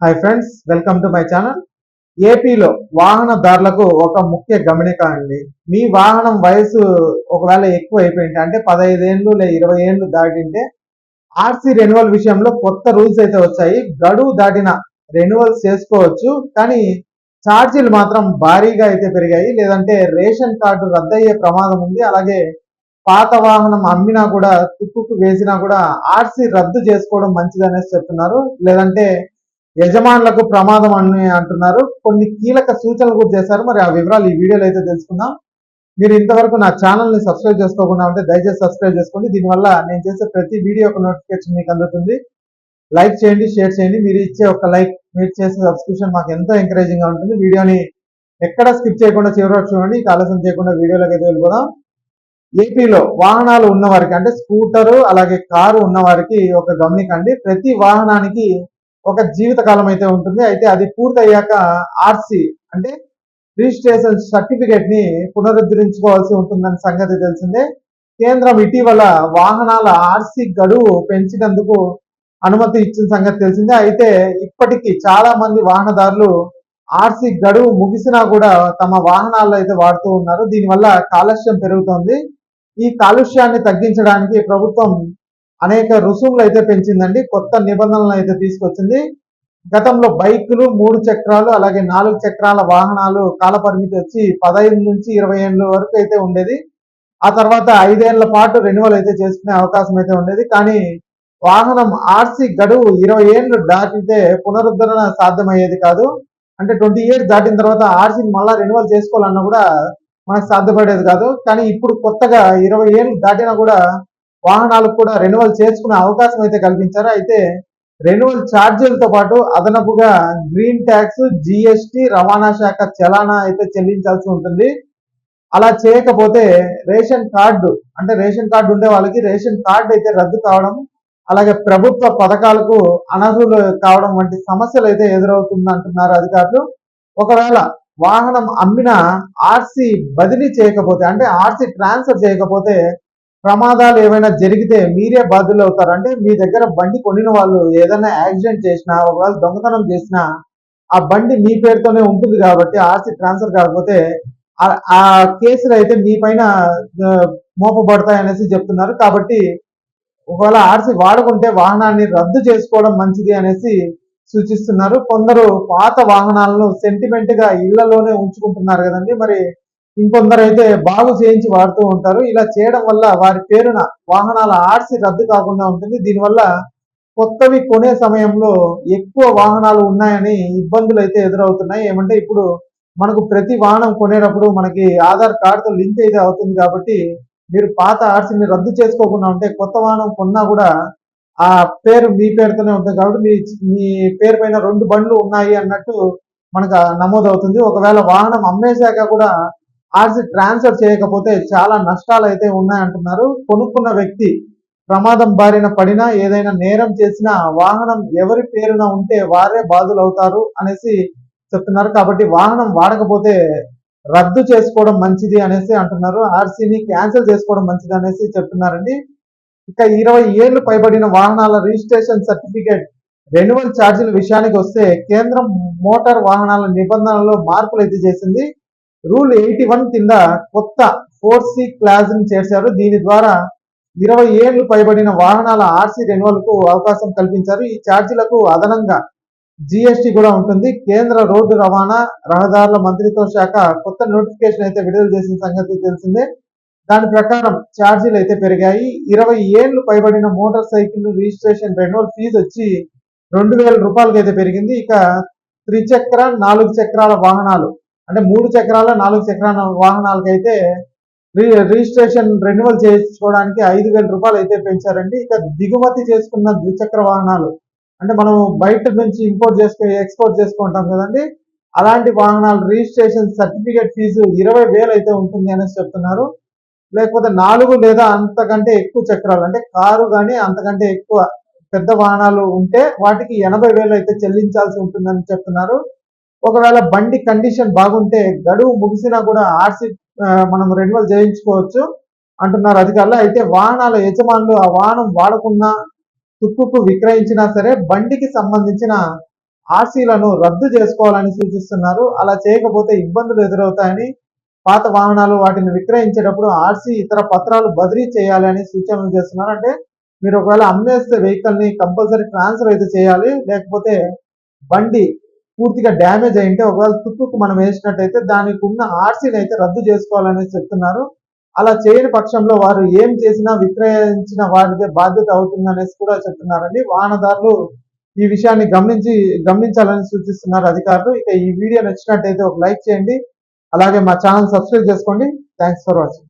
Hi friends welcome to my channel ఏపీలో వాహనదారులకు ఒక ముఖ్య గమనిక అండి. మీ వాహనం వయసు ఒకవేళ ఎక్కువ అయిపోయింటే అంటే పదహైదేళ్ళు లేదా ఇరవై ఏళ్ళు దాటింటే ఆర్సీ రెన్యువల్ విషయంలో కొత్త రూల్స్ అయితే వచ్చాయి. గడువు దాటిన రెన్యువల్స్ చేసుకోవచ్చు కానీ ఛార్జీలు మాత్రం భారీగా అయితే పెరిగాయి. లేదంటే రేషన్ కార్డు రద్దయ్యే ప్రమాదం ఉంది. అలాగే పాత వాహనం అమ్మినా కూడా తుక్కుకు వేసినా కూడా ఆర్సీ రద్దు చేసుకోవడం మంచిదనేసి చెప్తున్నారు. లేదంటే యజమానులకు ప్రమాదం అని అంటున్నారు. కొన్ని కీలక సూచనలు కూడా చేశారు. మరి ఆ వివరాలు ఈ వీడియోలో అయితే తెలుసుకుందాం. మీరు ఇంతవరకు నా ఛానల్ని సబ్స్క్రైబ్ చేసుకోకుండా ఉంటే దయచేసి సబ్స్క్రైబ్ చేసుకోండి. దీనివల్ల నేను చేసే ప్రతి వీడియో ఒక నోటిఫికేషన్ మీకు అందుతుంది. లైక్ చేయండి షేర్ చేయండి. మీరు ఇచ్చే ఒక లైక్ మీరు చేసే సబ్స్క్రిప్షన్ మాకు ఎంతో ఎంకరేజింగ్గా ఉంటుంది. వీడియోని ఎక్కడ స్కిప్ చేయకుండా చివరి చూడండి. ఆలస్యం చేయకుండా వీడియోలోకి అయితే వెళ్ళిపోదాం. ఏపీలో వాహనాలు ఉన్నవారికి అంటే స్కూటరు అలాగే కారు ఉన్నవారికి ఒక గమనికండి ప్రతి వాహనానికి ఒక జీవితకాలం అయితే ఉంటుంది. అయితే అది పూర్తయ్యాక ఆర్సి అంటే రిజిస్ట్రేషన్ సర్టిఫికేట్ని పునరుద్ధరించుకోవాల్సి ఉంటుందని సంగతి తెలిసిందే. కేంద్రం ఇటీవల వాహనాల ఆర్సి గడువు పెంచినందుకు అనుమతి ఇచ్చిన సంగతి తెలిసిందే. అయితే ఇప్పటికీ చాలా మంది వాహనదారులు ఆర్సి గడువు ముగిసినా కూడా తమ వాహనాల్లో అయితే వాడుతూ ఉన్నారు. దీనివల్ల కాలుష్యం పెరుగుతోంది. ఈ కాలుష్యాన్ని తగ్గించడానికి ప్రభుత్వం అనేక రుసుములు అయితే పెంచిందండి. కొత్త నిబంధనలు అయితే తీసుకొచ్చింది. గతంలో బైకులు మూడు చక్రాలు అలాగే నాలుగు చక్రాల వాహనాలు కాల పరిమితి వచ్చి పదహైదు నుంచి ఇరవై ఏళ్ళ వరకు అయితే ఉండేది. ఆ తర్వాత ఐదేళ్ళ పాటు రెన్యువల్ అయితే చేసుకునే అవకాశం అయితే ఉండేది. కానీ వాహనం ఆర్సీ గడువు ఇరవై ఏళ్ళు దాటితే పునరుద్ధరణ సాధ్యమయ్యేది కాదు. అంటే ట్వంటీ ఇయర్స్ దాటిన తర్వాత ఆర్సీని మళ్ళీ రెన్యువల్ చేసుకోవాలన్నా కూడా మనకు సాధ్యపడేది కాదు. కానీ ఇప్పుడు కొత్తగా ఇరవై ఏళ్ళు దాటినా కూడా వాహనాలకు కూడా రెన్యువల్ చేసుకునే అవకాశం అయితే కల్పించారు? అయితే రెన్యువల్ ఛార్జీలతో పాటు అదనపుగా గ్రీన్ ట్యాక్స్ జిఎస్టి రవాణా శాఖ చలానా అయితే చెల్లించాల్సి ఉంటుంది. అలా చేయకపోతే రేషన్ కార్డు అంటే రేషన్ కార్డు ఉండే వాళ్ళకి రేషన్ కార్డు అయితే రద్దు కావడం అలాగే ప్రభుత్వ పథకాలకు అనర్హులు కావడం వంటి సమస్యలు అయితే ఎదురవుతుంది అంటున్నారు అధికారులు. ఒకవేళ వాహనం అమ్మిన ఆర్సీ బదిలీ చేయకపోతే అంటే ఆర్సీ ట్రాన్స్ఫర్ చేయకపోతే ప్రమాదాలు ఏమైనా జరిగితే మీరే బాధ్యులు అవుతారంటే మీ దగ్గర బండి కొనిన వాళ్ళు ఏదైనా యాక్సిడెంట్ చేసినా ఒకవేళ దొంగతనం చేసినా ఆ బండి మీ పేరుతోనే ఉంటుంది కాబట్టి ఆర్సీ ట్రాన్స్ఫర్ కాకపోతే ఆ- కేసులు అయితే మీ పైన మోపబడతాయి అనేసి చెప్తున్నారు. కాబట్టి ఒకవేళ ఆర్సీ వాడుకుంటే వాహనాన్ని రద్దు చేసుకోవడం మంచిది అనేసి సూచిస్తున్నారు. కొందరు పాత వాహనాలను సెంటిమెంట్గా ఇళ్ళలోనే ఉంచుకుంటున్నారు కదండి. మరి ఇంకొందరు అయితే బాగు చేయించి వాడుతూ ఉంటారు. ఇలా చేయడం వల్ల వారి పేరున వాహనాల ఆర్సి రద్దు కాకుండా ఉంటుంది. దీనివల్ల కొత్తవి కొనే సమయంలో ఎక్కువ వాహనాలు ఉన్నాయని ఇబ్బందులు అయితే ఎదురవుతున్నాయి. ఏమంటే ఇప్పుడు మనకు ప్రతి వాహనం కొనేటప్పుడు మనకి ఆధార్ కార్డుతో లింక్ అయితే అవుతుంది కాబట్టి మీరు పాత ఆర్సీని రద్దు చేసుకోకుండా ఉంటే కొత్త వాహనం కొన్నా కూడా ఆ పేరు మీ పేరుతోనే ఉంటుంది కాబట్టి మీ మీ పేరు పైన రెండు బండ్లు ఉన్నాయి అన్నట్టు మనకు నమోదవుతుంది. నమోదు అవుతుంది ఒకవేళ వాహనం అమ్మేశాక కూడా ఆర్సీ ట్రాన్స్ఫర్ చేయకపోతే చాలా నష్టాలు అయితే ఉన్నాయంటున్నారు. కొనుక్కున్న వ్యక్తి ప్రమాదం బారిన పడినా ఏదైనా నేరం చేసినా వాహనం ఎవరి పేరున ఉంటే వారే బాధులు అవుతారు అనేసి చెప్తున్నారు. కాబట్టి వాహనం వాడకపోతే రద్దు చేసుకోవడం మంచిది అనేసి అంటున్నారు. ఆర్సీని క్యాన్సిల్ చేసుకోవడం మంచిది అనేసి చెప్తున్నారండి. ఇక ఇరవై ఏళ్ళు పైబడిన వాహనాల రిజిస్ట్రేషన్ సర్టిఫికేట్ రెన్యువల్ ఛార్జీల విషయానికి వస్తే కేంద్రం మోటార్ వాహనాల నిబంధనల్లో మార్పులు అయితే చేసింది. రూల్ ఎయిటీ వన్ కింద కొత్త ఫోర్ సి క్లాజ్ చేశారు. చేర్చారు దీని ద్వారా ఇరవై ఏళ్ళు పైబడిన వాహనాల ఆర్సీ రెన్యువల్కు అవకాశం కల్పించారు. ఈ ఛార్జీలకు అదనంగా జిఎస్టి కూడా ఉంటుంది. కేంద్ర రోడ్డు రవాణా రహదారుల మంత్రిత్వ శాఖ కొత్త నోటిఫికేషన్ అయితే విడుదల చేసిన సంగతి తెలిసిందే. దాని ప్రకారం ఛార్జీలు అయితే పెరిగాయి. ఇరవై ఏళ్ళు పైబడిన motor cycle registration renewal fee వచ్చి రెండు వేల రూపాయలకి అయితే పెరిగింది. ఇక త్రిచక్ర నాలుగు చక్రాల వాహనాలు అంటే మూడు చక్రాల నాలుగు చక్రాల వాహనాలకైతే రి- రిజిస్ట్రేషన్ రెన్యువల్ చేసుకోవడానికి ఐదు వేల రూపాయలు అయితే పెంచారండి. ఇక దిగుమతి చేసుకున్న ద్విచక్ర వాహనాలు అంటే మనం బయట నుంచి ఇంపోర్ట్ చేసుకో ఎక్స్పోర్ట్ చేసుకుంటాం కదండి. అలాంటి వాహనాలు రిజిస్ట్రేషన్ సర్టిఫికేట్ ఫీజు ఇరవై వేలు అయితే ఉంటుంది అనేసి చెప్తున్నారు. లేకపోతే నాలుగు లేదా అంతకంటే ఎక్కువ చక్రాలు అంటే కారు కానీ అంతకంటే ఎక్కువ పెద్ద వాహనాలు ఉంటే వాటికి ఎనభై వేలు అయితే చెల్లించాల్సి ఉంటుందని చెప్తున్నారు. ఒకవేళ బండి కండిషన్ బాగుంటే గడువు ముగిసినా కూడా ఆర్సీ మనం రెన్యువల్ చేయించుకోవచ్చు అంటున్నారు అధికారులు. అయితే వాహనాల యజమానులు ఆ వాహనం వాడకున్నా తుక్కుకు విక్రయించినా సరే బండికి సంబంధించిన ఆర్సీలను రద్దు చేసుకోవాలని సూచిస్తున్నారు. అలా చేయకపోతే ఇబ్బందులు ఎదురవుతాయని పాత వాహనాలు వాటిని విక్రయించేటప్పుడు ఆర్సీ ఇతర పత్రాలు బదిలీ చేయాలని సూచనలు చేస్తున్నారు. అంటే మీరు ఒకవేళ అమ్మేస్తే వెహికల్ని కంపల్సరీ ట్రాన్స్ఫర్ అయితే చేయాలి. లేకపోతే బండి పూర్తిగా డ్యామేజ్ అయింటే ఒకవేళ తుక్కుకు మనం వేసినట్టయితే దానికి ఉన్న ఆర్సీని అయితే రద్దు చేసుకోవాలని చెప్తున్నారు. అలా చేయని పక్షంలో వారు ఏం చేసినా విక్రయించిన వారిదే బాధ్యత అవుతుందనేసి కూడా చెప్తున్నారండి. వాహనదారులు ఈ విషయాన్ని గమనించి గమనించాలని సూచిస్తున్నారు అధికారులు. ఇక ఈ వీడియో నచ్చినట్టయితే ఒక లైక్ చేయండి. అలాగే మా ఛానల్ సబ్స్క్రైబ్ చేసుకోండి. Thanks for watching.